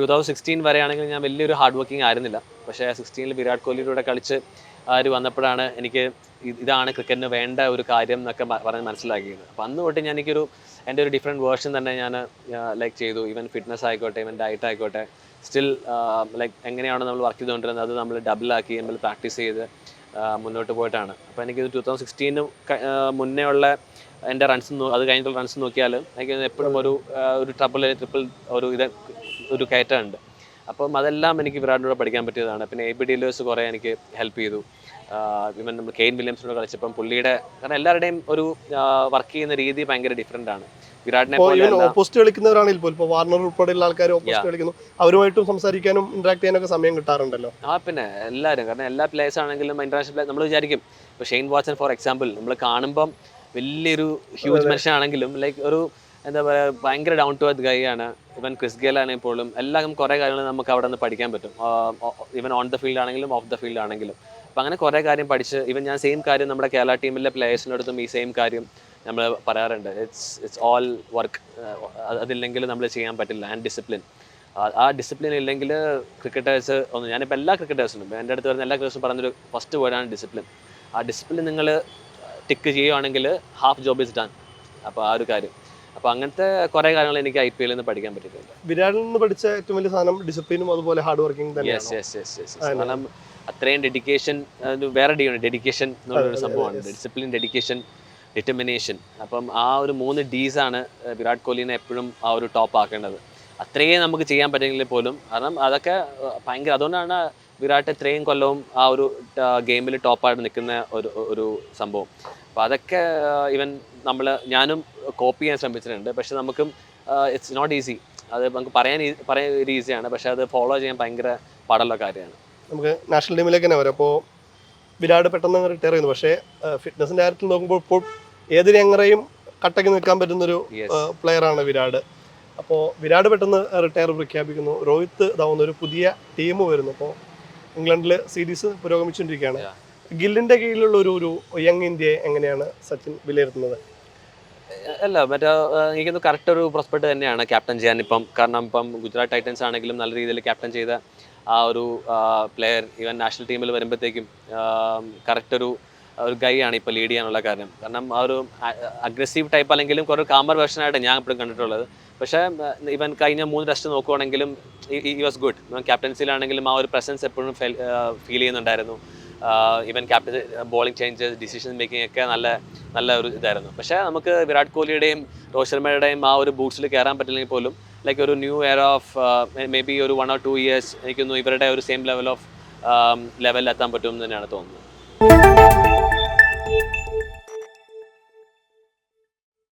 Two thousand sixteen വരെയാണെങ്കിൽ ഞാൻ വലിയൊരു hard working ആയിരുന്നില്ല. പക്ഷേ സിക്സ്റ്റീനിൽ വിരാട് കോഹ്ലിയുടെ കൂടെ കളിച്ച് ആ ഒരു വന്നപ്പോഴാണ് എനിക്ക് ഇതാണ് ക്രിക്കറ്റിന് വേണ്ട ഒരു കാര്യം എന്നൊക്കെ പറഞ്ഞ് മനസ്സിലാക്കിയത്. അപ്പോൾ അന്ന് തൊട്ട് ഞാൻ എനിക്കൊരു എന്റെ ഒരു ഡിഫറെന്റ് വേർഷൻ തന്നെ ഞാൻ ലൈക്ക് ചെയ്തു. ഈവൻ ഫിറ്റ്നസ് ആയിക്കോട്ടെ ഈവൻ ഡയറ്റ് ആയിക്കോട്ടെ. സ്റ്റിൽ ലൈക്ക് എങ്ങനെയാണ് നമ്മൾ വർക്ക് ചെയ്തുകൊണ്ടിരുന്നത് അത് നമ്മൾ ഡബിളാക്കി നമ്മൾ പ്രാക്ടീസ് ചെയ്ത് മുന്നോട്ട് പോയിട്ടാണ്. അപ്പോൾ എനിക്ക് ടൂ തൗസൻഡ് സിക്സ്റ്റീന് മുന്നേ ഉള്ള എന്റെ റൺസ് അത് കഴിഞ്ഞിട്ടുള്ള റൺസ് നോക്കിയാൽ എനിക്ക് എപ്പോഴും ഒരു ഒരു ട്രബിൾ ട്രിപ്പിൾ ഒരു ഇത് ഒരു കയറ്റമുണ്ട്. അപ്പം അതെല്ലാം എനിക്ക് വിരാടിനോട് പഠിക്കാൻ പറ്റിയതാണ്. പിന്നെ എ ബി ഡീലേഴ്സ് കുറേ എനിക്ക് ഹെൽപ്പ് ചെയ്തു. ഇവൻ നമ്മൾ കെയിൻ വില്യംസിനോട് കളിച്ചപ്പം പുള്ളിയുടെ കാരണം എല്ലാവരുടെയും ഒരു വർക്ക് ചെയ്യുന്ന രീതി ഭയങ്കര ഡിഫറെന്റ് ആണ്. വിരാടിനെ ഓപ്പോസിറ്റ് കളിക്കുന്നവരാണെങ്കിൽ പോലും ഇപ്പോൾ വാർണർ ഉൾപ്പെടെയുള്ള ആൾക്കാർ ഓപ്പോസിറ്റ് കളിക്കുന്നു. അവരുമായിട്ടും സംസാരിക്കാനും ഇന്ററാക്ട് ചെയ്യാനൊക്കെ സമയം കിട്ടാറുണ്ടല്ലോ. ആ പിന്നെ എല്ലാവരും കാരണം എല്ലാ പ്ലേയേഴ്സ് ആണെങ്കിലും ഇന്റർനാഷണൽ പ്ലേ നമ്മൾ വിചാരിക്കും ഇപ്പോൾ ഷെയ്ൻ വാട്സൺ ഫോർ എക്സാമ്പിൾ നമ്മൾ കാണുമ്പം വലിയൊരു ഹ്യൂജ് മനുഷ്യനാണെങ്കിലും ലൈക്ക് ഒരു എന്താ പറയുക ഭയങ്കര ഡൗൺ ടു എർത്ത് ഗൈ ആണ്. ഇവൻ ക്രിസ് ഗേൽ ആണെങ്കിൽ പോലും എല്ലാം കുറേ കാര്യങ്ങൾ നമുക്ക് അവിടെ നിന്ന് പഠിക്കാൻ പറ്റും. ഇവൻ ഓൺ ദ ഫീൽഡ് ആണെങ്കിലും ഓഫ് ദ ഫീൽഡ് ആണെങ്കിലും. അപ്പം അങ്ങനെ കുറേ കാര്യം പഠിച്ച് ഇവൻ ഞാൻ സെയിം കാര്യം നമ്മുടെ കേരള ടീമിലെ പ്ലേയേഴ്സിനടുത്തും ഈ സെയിം കാര്യം നമ്മൾ പറയാറുണ്ട്. ഇറ്റ്സ് ഇറ്റ്സ് ഓൾ വർക്ക് അതില്ലെങ്കിൽ നമ്മൾ ചെയ്യാൻ പറ്റില്ല. ആൻഡ് ഡിസിപ്ലിൻ ആ ഡിസിപ്ലിൻ ഇല്ലെങ്കിൽ ക്രിക്കറ്റേഴ്സ് ഒന്ന് ഞാനിപ്പോൾ എല്ലാ ക്രിക്കറ്റേഴ്സിനും എന്റെ അടുത്ത് വരുന്ന എല്ലാ ക്രിക്കറ്റേഴ്സും പറഞ്ഞൊരു ഫസ്റ്റ് വേർഡാണ് ഡിസിപ്ലിൻ ആ ഡിസിപ്ലിൻ നിങ്ങൾ ടിക്ക് ചെയ്യുകയാണെങ്കിൽ ഹാഫ് ജോബ് ഇസ് ഡൺ അപ്പോൾ ആ ഒരു കാര്യം. അപ്പോൾ അങ്ങനത്തെ കുറേ കാര്യങ്ങൾ എനിക്ക് ഐ പി എല്ലിൽ നിന്ന് പഠിക്കാൻ പറ്റിയിട്ടുണ്ട്. വിരാടിൽ നിന്ന് പഠിച്ച ഏറ്റവും വലിയ സാധനം ഡിസിപ്ലിനും അതുപോലെ hard working yes yes yes yes കാരണം അത്രയും ഡെഡിക്കേഷൻ വേറെ ഡി ഡെഡിക്കേഷൻ സംഭവമാണ്. ഡിസിപ്ലിൻ ഡെഡിക്കേഷൻ ഡിറ്റർമിനേഷൻ അപ്പം ആ ഒരു മൂന്ന് ഡീസ് ആണ് വിരാട് കോഹ്ലിനെ എപ്പോഴും ആ ഒരു ടോപ്പ് ആക്കേണ്ടത്. അത്രയേ നമുക്ക് ചെയ്യാൻ പറ്റുമെങ്കിൽ പോലും കാരണം അതൊക്കെ ഭയങ്കര അതുകൊണ്ടാണ് വിരാട്ട് ഇത്രയും കൊല്ലവും ആ ഒരു ഗെയിമിൽ ടോപ്പായിട്ട് നിൽക്കുന്ന ഒരു ഒരു സംഭവം. അപ്പോൾ അതൊക്കെ ഇവൻ നമ്മൾ ഞാനും കോപ്പി ചെയ്യാൻ ശ്രമിച്ചിട്ടുണ്ട്. പക്ഷെ നമുക്കും ഇറ്റ്സ് നോട്ട് ഈസി അത് നമുക്ക് പറയാൻ പറയാൻ ഒരു ഈസിയാണ് പക്ഷെ അത് ഫോളോ ചെയ്യാൻ ഭയങ്കര പാടുള്ള കാര്യമാണ്. നമുക്ക് നാഷണൽ ടീമിലേക്ക് തന്നെ വരാം. അപ്പോൾ വിരാട് പെട്ടെന്ന് റിട്ടയർ ചെയ്യുന്നു. പക്ഷേ ഫിറ്റ്നസിന്റെ കാര്യത്തിൽ നോക്കുമ്പോൾ ഇപ്പോൾ ഏത് രംഗറയും കട്ടയ്ക്ക് നിൽക്കാൻ പറ്റുന്നൊരു പ്ലെയറാണ് പ്ലെയർ ആണ് വിരാട്. അപ്പോൾ വിരാട് പെട്ടെന്ന് റിട്ടയർ പ്രഖ്യാപിക്കുന്നു. രോഹിത് ഇതാവുന്ന ഒരു പുതിയ ടീം വരുന്നു. അപ്പോൾ ഇംഗ്ലണ്ടിൽ സീരീസ് പുരോഗമിച്ചുകൊണ്ടിരിക്കുകയാണ്. ഗില്ലിന്റെ കീഴിലുള്ള ഒരു ഒരു യങ് ഇന്ത്യയെ എങ്ങനെയാണ് സച്ചിൻ വിലയിരുത്തുന്നത്? അല്ല മറ്റേ എനിക്കൊന്ന് കറക്റ്റ് ഒരു പ്രോസ്പെക്ട് തന്നെയാണ് ക്യാപ്റ്റൻ ചെയ്യാൻ. ഇപ്പം കാരണം ഇപ്പം ഗുജറാത്ത് ടൈറ്റൻസ് ആണെങ്കിലും നല്ല രീതിയിൽ ക്യാപ്റ്റൻ ചെയ്ത ആ ഒരു പ്ലെയർ ഈവൻ നാഷണൽ ടീമിൽ വരുമ്പോഴത്തേക്കും കറക്റ്റ് ഒരു ഒരു ഗൈ ആണ് ഇപ്പോൾ ലീഡ് ചെയ്യാനുള്ള കാരണം കാരണം ആ ഒരു അഗ്രസീവ് ടൈപ്പ് അല്ലെങ്കിലും കുറേ കാമർ വേർഷനായിട്ട് ഞാൻ എപ്പോഴും കണ്ടിട്ടുള്ളത്. പക്ഷേ ഇവൻ കഴിഞ്ഞ മൂന്ന് ടെസ്റ്റ് നോക്കുവാണെങ്കിലും ഈ വാസ് ഗുഡ് ഇവൻ ക്യാപ്റ്റൻസിയിലാണെങ്കിലും ആ ഒരു പ്രസൻസ് എപ്പോഴും ഫീൽ ചെയ്യുന്നുണ്ടായിരുന്നു. Even captain bowling changes decision making ഒക്കെ നല്ല നല്ല ഒരു ഇതായിരുന്നു. പക്ഷേ നമുക്ക് വിരാട് കോഹ്ലിയുടെയും രോഹിത് ശർമ്മയുടെയും ആ ഒരു ബൂട്ട്സിൽ കയറാൻ പറ്റില്ലെങ്കിൽ പോലും ലൈക്ക് ഒരു new air of maybe ഒരു വൺ ഓർ ടു ഇയേഴ്സ് എനിക്കൊന്നും ഇവരുടെ ഒരു സെയിം ലെവൽ ഓഫ് ലെവലിൽ എത്താൻ പറ്റുമെന്ന് തന്നെയാണ് തോന്നുന്നത്.